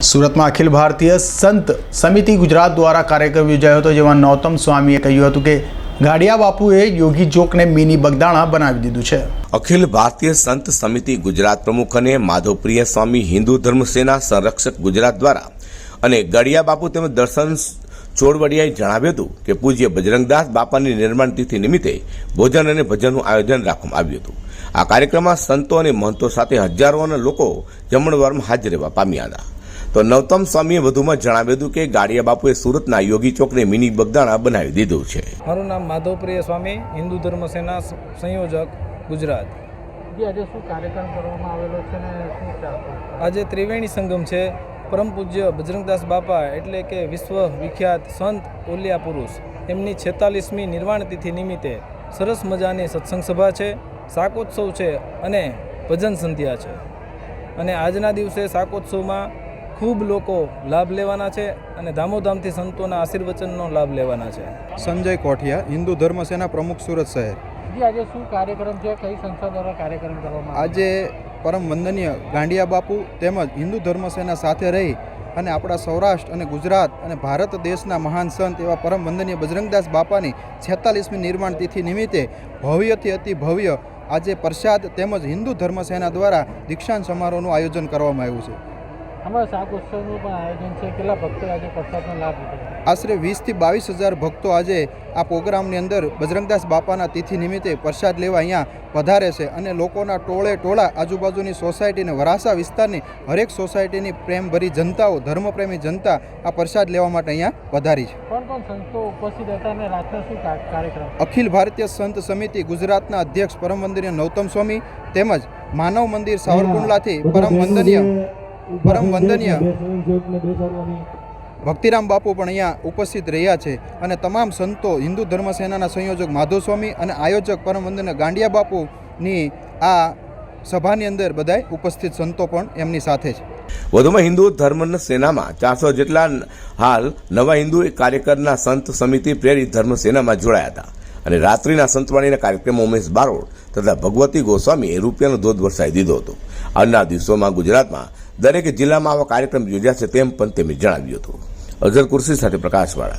સુરતમાં અખિલ ભારતીય સંત સમિતિ ગુજરાત દ્વારા કાર્યક્રમ યોજાયો હતો, જેમાં નૌતમ સ્વામીએ કહ્યું હતું કે ગાડિયા બાપુએ યોગી ચોકને મિની બગદાણા બનાવી દીધું છે. અખિલ ભારતીય સંત સમિતિ ગુજરાત પ્રમુખ અને માધવપ્રિય સ્વામી હિન્દુ ધર્મ સેના સંરક્ષક ગુજરાત દ્વારા અને ગડિયા બાપુ તેમજ દર્શન ચોરવડિયાએ જણાવ્યું હતું કે પૂજ્ય બજરંગદાસ બાપાની નિર્માણ તિથિ નિમિત્તે ભોજન અને ભજનનું આયોજન રાખવામાં આવ્યું હતું. આ કાર્યક્રમમાં સંતો અને મહંતો સાથે હજારોના લોકો જમણવારમાં હાજર રહેવા પામ્યા હતા. તો નવતમ સ્વામીએ વધુમાં જણાવ્યું હતું કે ગાડિયા બાપુએ સુરતના યોગી ચોકને મિની બગદાણા બનાવી દીધું છે. મારું નામ માધવપ્રિય સ્વામી હિન્દુ ધર્મ સેના સંયોજક ગુજરાત. આજે શું કાર્યક્રમ કરવામાં આવેલો છે ને શું છે? આખું? આજે ત્રિવેણી સંગમ છે. પરમ પૂજ્ય બજરંગદાસ બાપા એટલે કે વિશ્વ વિખ્યાત સંત ઓલિયા પુરુષ. એમની છેતાલીસમી નિર્વાણ તિથિ નિમિત્તે સરસ મજાની સત્સંગ સભા છે શાકોત્સવ છે અને ભજન સંધ્યા છે. અને આજના દિવસે શાકોત્સવમાં ખૂબ લોકો લાભ લેવાના છે અને ધામોધામથી સંતોના આશીર્વચનનો લાભ લેવાના છે. સંજય કોઠિયા હિન્દુ ધર્મ સેના પ્રમુખ સુરત શહેર. આજે શું કાર્યક્રમ છે? કઈ સંસ્થા દ્વારા કાર્યક્રમ કરવામાં આજે પરમ વંદનીય ગાંડિયા બાપુ તેમજ હિન્દુ ધર્મ સેના સાથે રહી અને આપણા સૌરાષ્ટ્ર અને ગુજરાત અને ભારત દેશના મહાન સંત એવા પરમ વંદનીય બજરંગદાસ બાપાની છેતાલીસમી નિર્માણ તિથિ નિમિત્તે ભવ્યથી અતિ ભવ્ય આજે પ્રસાદ તેમજ હિન્દુ ધર્મ સેના દ્વારા દીક્ષાંત સમારોહનું આયોજન કરવામાં આવ્યું છે. આમાં શાક ઉત્સવનું પણ આયોજન છે. કેટલા ભક્તો આજે પ્રસાદનો લાભ લીધો આશરે વીસથી બાવીસ હજાર ભક્તો આજે આ પ્રોગ્રામની અંદર બજરંગદાસ બાપાના તિથિ નિમિત્તે પ્રસાદ લેવા અહીંયા પધારે છે અને લોકોના ટોળે ટોળા આજુબાજુની સોસાયટીને વરાસા વિસ્તારની હરેક સોસાયટીની પ્રેમભરી જનતાઓ ધર્મપ્રેમી જનતા આ પ્રસાદ લેવા માટે અહીંયા પધારી છે. કોણ કોણ સંતો ઉપસ્થિત હતા અને રાતના શું કાર્યક્રમ? અખિલ ભારતીય સંત સમિતિ ગુજરાતના અધ્યક્ષ પરમ વંદનીય નૌતમ સ્વામી તેમજ માનવ મંદિર સાવરકુંડલાથી પરમ વંદનીય પરમ વંદનીય ભક્તિરામ બાપુ પણ અહીંયા ઉપસ્થિત રહ્યા છે અને તમામ સંતો હિન્દુ ધર્મ સેનાના સંયોજક માધવ સ્વામી અને આયોજક પરમ વંદનીય ગાંડિયા બાપુની આ સભાની અંદર બધાય ઉપસ્થિત સંતો પણ એમની સાથે છે. વધુમાં હિન્દુ ધર્મ સેનામાં ચારસો જેટલા હાલ નવા હિન્દુ કાર્યકરના સંત સમિતિ પ્રેરિત ધર્મ સેનામાં જોડાયા હતા. અને રાત્રિના સંતવાણીના કાર્યક્રમમાં ઉમેશ બારોડ તથા ભગવતી ગોસ્વામીએ રૂપિયાનો ધોધ વરસાવી દીધો હતો. આજના દિવસોમાં ગુજરાતમાં દરેક જિલ્લામાં આવા કાર્યક્રમ યોજાશે તેમ પણ તેમણે જણાવ્યું હતું. અઝર કુર્સી સાથે પ્રકાશવાળા